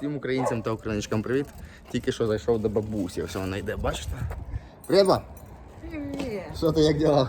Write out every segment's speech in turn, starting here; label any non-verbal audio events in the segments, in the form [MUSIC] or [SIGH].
Всім українцям та україночкам привіт. Тільки що зайшов до бабусі. Ось вона йде, бачите? Привіт, ба. Привет. Що ти як діла?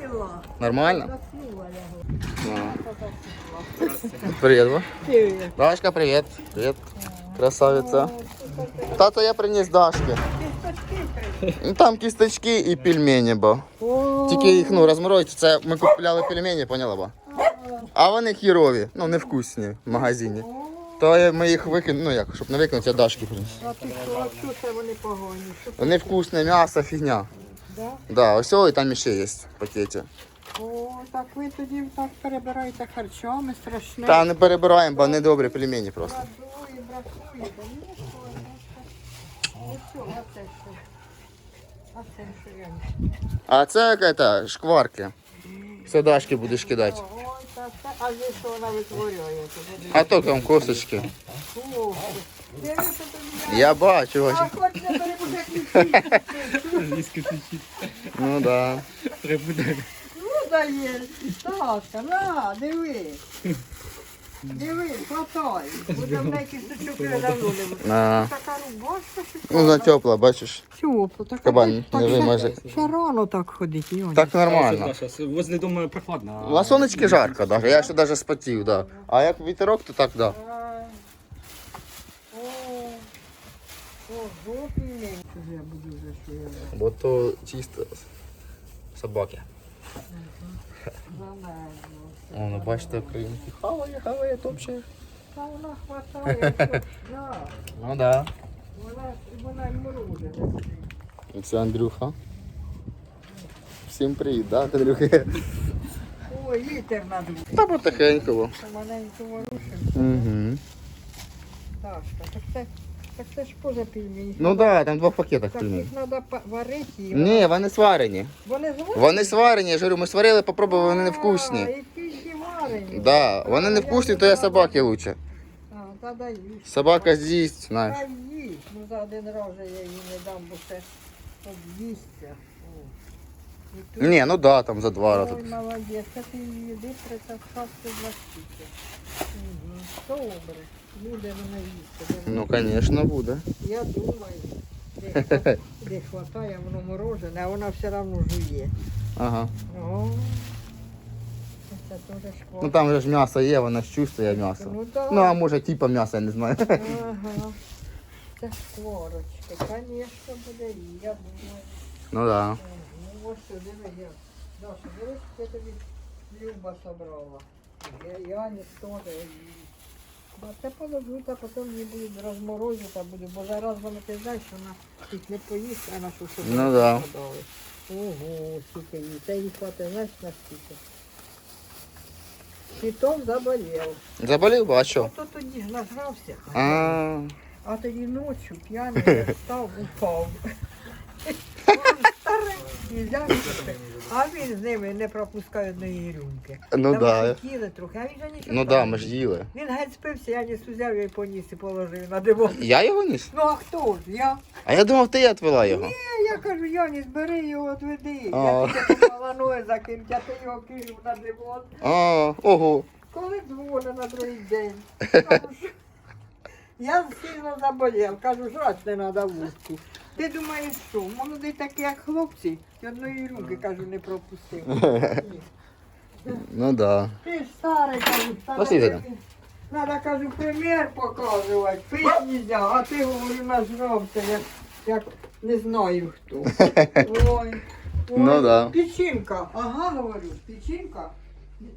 Дела? Нормально? Заснула я. Привіт, ба. Привет. Дашка, привіт. Привіт. Красавиця. Тато я приніс Дашки. Ну, Там кісточки і пельмені, бо. Тільки їх ну, розморозити. Це ми купляли пельмені, поняла ба? А вони хірові, ну невкусні в магазині. То ми їх викинули, ну як, щоб не викинути, я Дашки приніс. А ти що, а що це вони погоні? Що Вони вкусне м'ясо, фігня. да? Да, ось і там ще є в пакеті. О, так ви тоді так перебираєте харчами страшне. Та не перебираємо, бо не добрі пельмені просто. Брадує, бракує. Та ні, що, ну що, а це що? Я не... А це яка шкварки. Все Дашки будеш кидати. Та а здесь що вона витворює? А то там косточки. О, дивися тобі. Я бачу. А хоч не перебуде Ну да. Ну дає, Сашка, на, диви. Диви, хватай. Давно не. А, Така рубашка ну шикарна. вона тепла, бачиш. Тепло, так Кабан так не ще- вимаже. Ще рано так ходить, Йоня. Так нормально. Сейчас возле дома прохладно. На сонечки жарко даже. Я ще даже спотів, да. А як вітерок, то так, да. А, О, о, жопні. Що я буду вже, що я Бо то чисто собаки. замерзну. О, ну бачите, українки. Хаває, хаває, топче. Та вона хватає, [LAUGHS] Ну да. вона, вона й морозить. Це Андрюха. Всім привіт, да, Андрюха? Ой, вітер надув. Та потихеньку. бо. Маленько ворушив. Угу. Сашка, так це, так це ж поза пельмені. Ну да, там два в пакетах Так пельмені. їх треба варити. і Ні, вони сварені. Вони зварені? Вони сварені, я ж говорю, ми сварили, попробували, вони не А, вкусні. і тільки варені. Да, вони не вкусні, то я собаки лучше. А, та їж. Собака з'їсть, знаєш. Дай їж. Ну за один раз вже я їй не дам, бо це об'їсться. О. Ні, ну да, там за два рази. Ой, молодець, це ти вкасти для стільки. Угу. Добре, буде вона їсти. Ну, звісно, буде. Я думаю, де, хва- [LAUGHS] де хватає, воно морожене, а вона все одно жує. Ага. О, це теж шкода. Ну там же ж м'ясо є, вона ж чувствує м'ясо. Ну, да. Ну, а може типа м'яса, я не знаю. Ага. Це шкварочки, звісно, буде, і я думаю. Ну да. Ось сюди я. Даша, дивись, це тобі Люба собрала. Я, Яніс теж. Да, це положу, а потім не буде розморозити, буде, бо зараз вона ти знаєш, що вона їх не поїсть, а на що собі Ну да. подали. Ого, скільки їй. Це їй хватить, знаєш, на скільки. Щитом заболів. Заболів, що? Ото тоді ж награвся. А, А тоді ночі п'яний встав, упав. Взяв. А він з ними не пропускає одної рюмки. ну да. хотіли трохи, а він же нічого. Ну да, ми ж їли. Він геть спився, я не взяв і поніс і положив на диван. Я його ніс? Ну а хто ж? Я? А я думав, ти я відвела його. Ні, я кажу, Яніс, бери його, відведи. Я тільки помала ноги закинуть, а ти його кинув на диван. А, ого. Коли дзвонить на другий день. Кажу, я сильно заболів, кажу, жрать не треба вудку. Ти думаєш, що, молодий такий, як хлопці, і одної руки, кажу, не пропустив. [LAUGHS] Ну да. Ти ж старий, кажу, Пошли, треба, треба, кажу, примір показувати, пить нельзя, а ти, говорю, нажрався, як, як не знаю хто. [LAUGHS] Ой, ой, Ну да. Печінка, ага, говорю, печінка.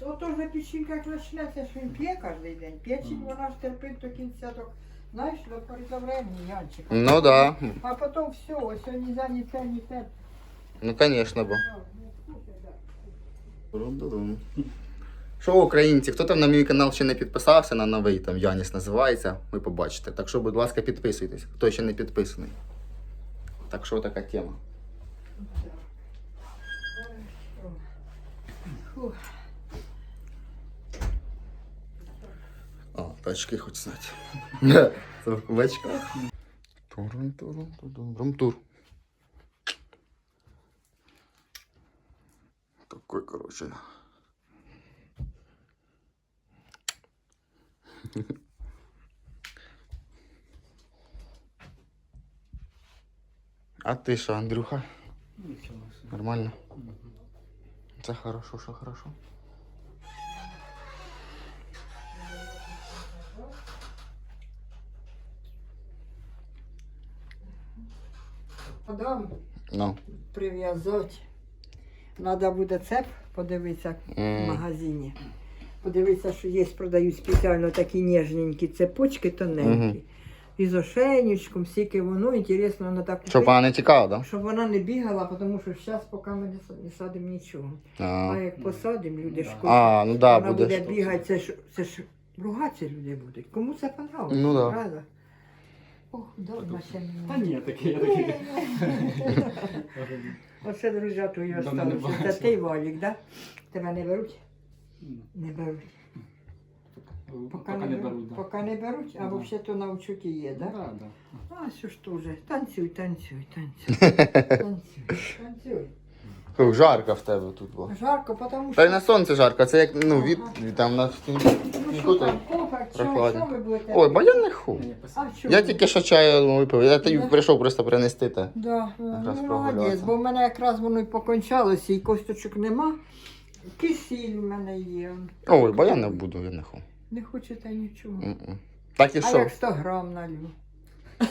Ото вже печінка як почнеться, що він п'є кожен день. Печень вона ж терпить до кінця, так, знаєш, до призаврення, Янчик. Ну да. А потім все, ось нельзя ні те. Ну, звісно, бо. Що, українці, хто там на мій канал ще не підписався на новий, там Яніс називається, ви побачите. Так що, будь ласка, підписуйтесь, хто ще не підписаний. Так що така тема. Фух. Тачки хоч знати. Це в кубачках. Турум, турум, турум, турум, тур. Такой, короче. [LAUGHS] А ты що, Андрюха? Нічого. Нормально? Це хорошо, що хорошо. Подам Ну. прив'язати. Треба буде цеп подивитися в магазині. Подивитися, що є, продають спеціально такі ніжненькі цепочки тоненькі. Мгм. І з ошейничком, скільки воно, інтересно, воно так Щоб вона не тікала, да? щоб вона не бігала, тому що зараз поки ми не садимо нічого. А А, як посадимо, люди а ну да, вона буде. буде бігати, це ж, це ж ругатися люди будуть. Кому це понравиться? Ну да. правда? Ох, добре, ще Та ні, ні, такий, я такий. Оце, друзі, твої Да, не осталися. Це бачу. ти, Валік, да? Тебе не беруть? Не беруть. Поки не не беруть, да. поки не беруть, а Да. взагалі то навчуть і є, да? Да, да. А що ж то вже? Танцюй, танцюй, танцюй. [LAUGHS] Танцюй, танцюй. Фу, жарко в тебе тут було. Жарко, тому що... Та й на сонці жарко, це як ну від, від там на Ну що там, кофе, що, що ви будете? Ой, бо я не ху. А. Я тільки що чаю випив. Я тобі Да? прийшов просто принести те. Да, Якраз ну, прогулятися. молодець, бо в мене якраз воно і покончалося, і косточок нема. Кисіль в мене є. Ой, бо я не буду, я не ху. Не хочете нічого. М-м. Так і А що? як 100 грам налью? [LAUGHS]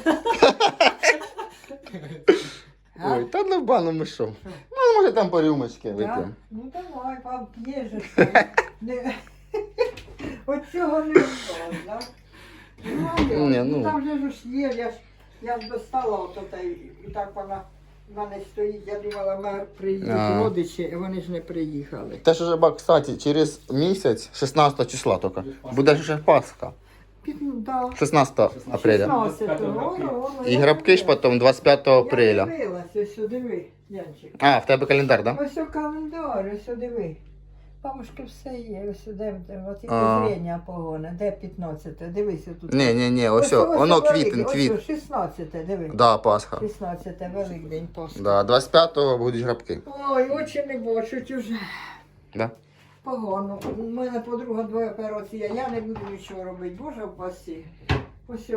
[LAUGHS] [LAUGHS] А? Ой, та не в бану ми що? Ну, може там по рюмочки Да? вип'ємо. Ну давай, пап, є же. Не- [LAUGHS] От цього не можна. Ну. Ні, ну. Там же ж є, я ж, я ж достала ото та й і так вона в мене стоїть. Я думала, ми приїдуть А. родичі, і вони ж не приїхали. Те ж ба, кстати, через місяць, 16 числа тільки, буде вже Пасха. Під, да. 16 апреля. 16-го, воно, воно, І грабки ж потім 25 Я апреля. дивилась, ось диви, Янчик. А, в тебе календар, так? Да? Ось у календар, ось диви. Бабушки все є, ось де, де от і А. зрення погоне, де 15, дивись тут. Ні, ні, ні, ось, о, воно квітень, квіт. 16, диви. Да, Пасха. 16, Великдень Пасха. Да, 25-го будуть грабки. Ой, очі не бачать уже. Да? Погано. У мене подруга двоє операція, я не буду нічого робити. Боже впасі. Ось.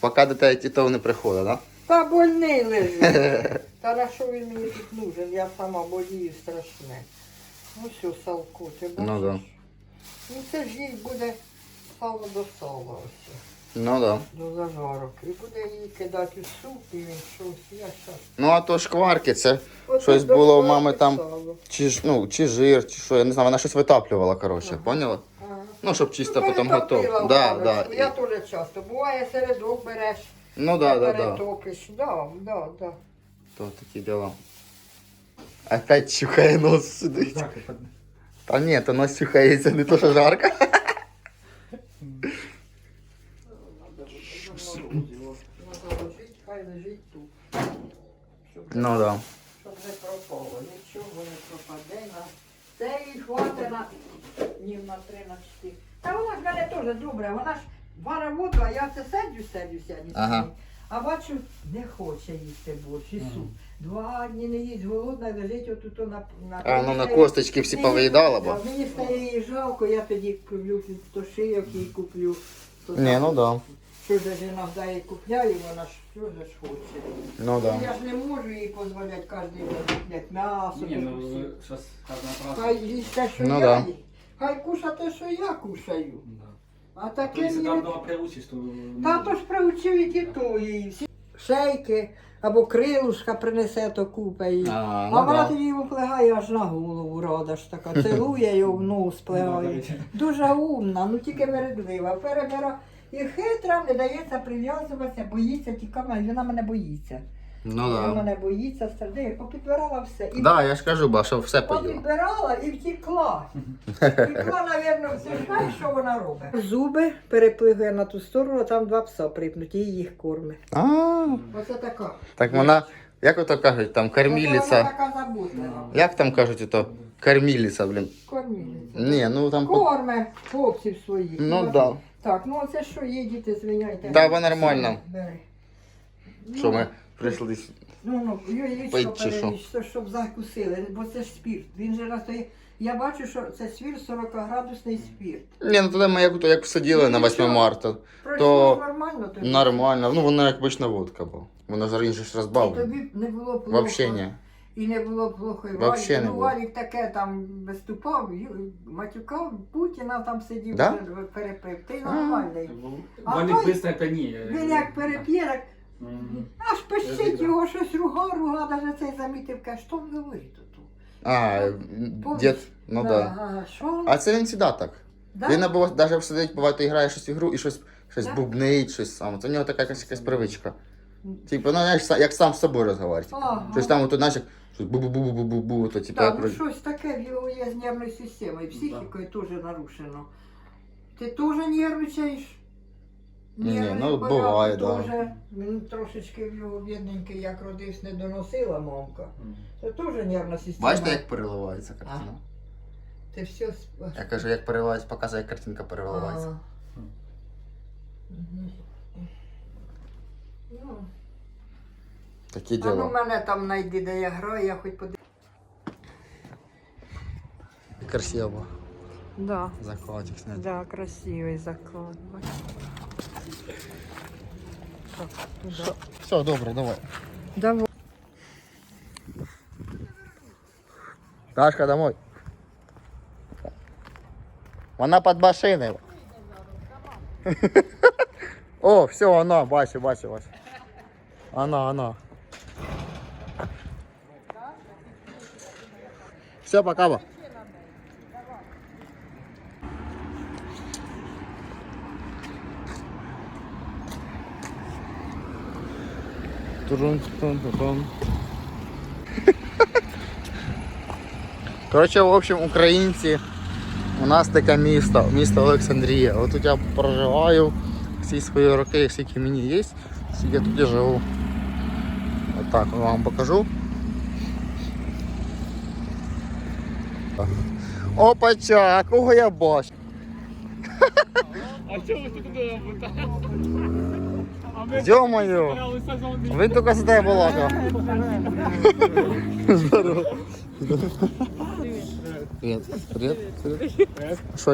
Поки до тебе тітов не приходить, да? Та больний лежить. [LAUGHS] Та на що він мені тут нужен? Я сама болію страшне. Ну все, салко, ти бачиш? Ну да. Ну це ж їй буде сало до сала ось. Ну да. До зажарок. І буде її кидати у суп, і він щось. Я щас. Ну а то шкварки, це Оце Щось до було у мами там. сало. чи, ж- ну, чи жир, чи що, я не знаю, вона щось витаплювала, коротше, Ага. поняла? Ага. Ну, щоб чисто Ну, потім перетопила готово. в Да, да. баночку. Я теж часто. Буває середок береш, Ну да, да, да. перетопиш. Да, да, да. То такі діла. Опять чухає нос сидить. Так, і Та ні, то нос чухається, не то, що жарко. Надо ложить, хай лежить тут. Ну да. щоб не пропало. Нічого не пропаде. На... Це їй хватить на днів на три, на чотири. Та вона ж в мене теж добре, вона ж вара воду, а я це сидю, сидю, сидю. Ага. А бачу, не хоче їсти борщ і Ага. суп. Два дні не їсть, голодна, лежить отут на, на... А ну на косточки всі повиїдала, бо. Мені стає її жалко, я тоді куплю то шийок їй куплю. то Ні, ну да. Що ж іноді їй купляю, вона ж що ж хоче. Ну да. Я ж не можу їй дозволяти кожен день купляти м'ясо. Ні, ну зараз кожна Хай їсть те, що Ну я да. їм. Хай куша те, що я кушаю. Да. А То таке якщо мені... приучиш, то... Тато ж приучив і тіту її. Всі шейки або крилушка принесе, то купа їй. А, А ну вона да. тоді йому плегає аж на голову, рада ж така, цілує його в нос, плегає. Дуже умна, ну тільки вередлива. Перебира і хитра, не дається прив'язуватися, боїться, тікає, вона мене боїться. Ну Вона да. мене боїться, страдає, попідбирала все. І Да, я ж кажу, ба, що все поїла. попідбирала і втекла. Втекла, навірно, все знає, що вона робить. Зуби переплигує на ту сторону, а там два пса припнуті, і їх кормить. А, Оце така. так вона, як ото кажуть, там Вона кормілиця. така забута. Як там кажуть, ото кормілиця, блін. Кормілиця. Ні, ну там. по- Корме хлопців своїх. Ну да. Так, ну оце що є, діти, звиняйте. Да, нормально. Бери. Що ми прийшли. с- Ну, ну, Пить чи що? перевіч, то, щоб закусили, бо це ж спірт. Він же настає. Я бачу, що це свір 40-градусний спірт. Ні, ну тоді ми як, то, як сиділи на 8 марта. Пройшло То нормально тобі? Нормально. Ну воно як обична водка була. Воно ж раніше ж І тобі не було плохо. Вообще ні. І не було плохо. І Вообще Валік, не ну, було. Валік таке там виступав, ю- матюкав, Путіна там сидів, Да? вже перепив. Ти нормальний. А Валік той- быстро это не. Він як переп'є, так Мгм. аж пищить його щось руга, руга, навіть цей замітив, каже, що він говорить тут? А, дід, ну да. Ага, що? А це він завжди так. Да? Він або навіть сидить, буває, ти грає щось в ігру і щось, щось Да? бубнить, щось саме. Це у нього така якась, якась привичка. Типу, ну, знаєш, са- як сам з собою розговорює. Ага. Щось там, от, знаєш, як щось бу-бу-бу-бу-бу-бу, то типу, Так, як... ну щось таке в його є з нервною системою, психікою теж нарушено. Ти теж нервничаєш? Ні, Нервний ну, порядок буває, да. Він трошечки в його бідненький, як родився, не доносила мамка. Це теж нервна система. Бачите, як переливається картина? Ти все... сп- Я кажу, як переливається, показує, як картинка переливається. А. Мгм. Ну, Такі а ну діла. мене там знайди, де я граю, я хоч подивлюсь. Красиво. Да. Закладик зняти. Да, красивий заклад. бачиш. Так, туди. Все, добре, давай. Давай. Дашка, домой. Вона під машиною. [LAUGHS] О, все, вона, бачу, бачу, бачу. Вона, вона. Все, пока. ба. Турун-тун-тун-тун. Коротше, в общем, українці, у нас таке місто, місто Олександрія. От тут я проживаю всі свої роки, скільки мені є, скільки я тут і живу. Отак вам покажу. Опача, а кого я бачу? А що ви тут робите? А ми Йо-моє! стояли сезон. Ви тільки з тебе балака. Здорово. Привіт. Привіт. Привіт. Що,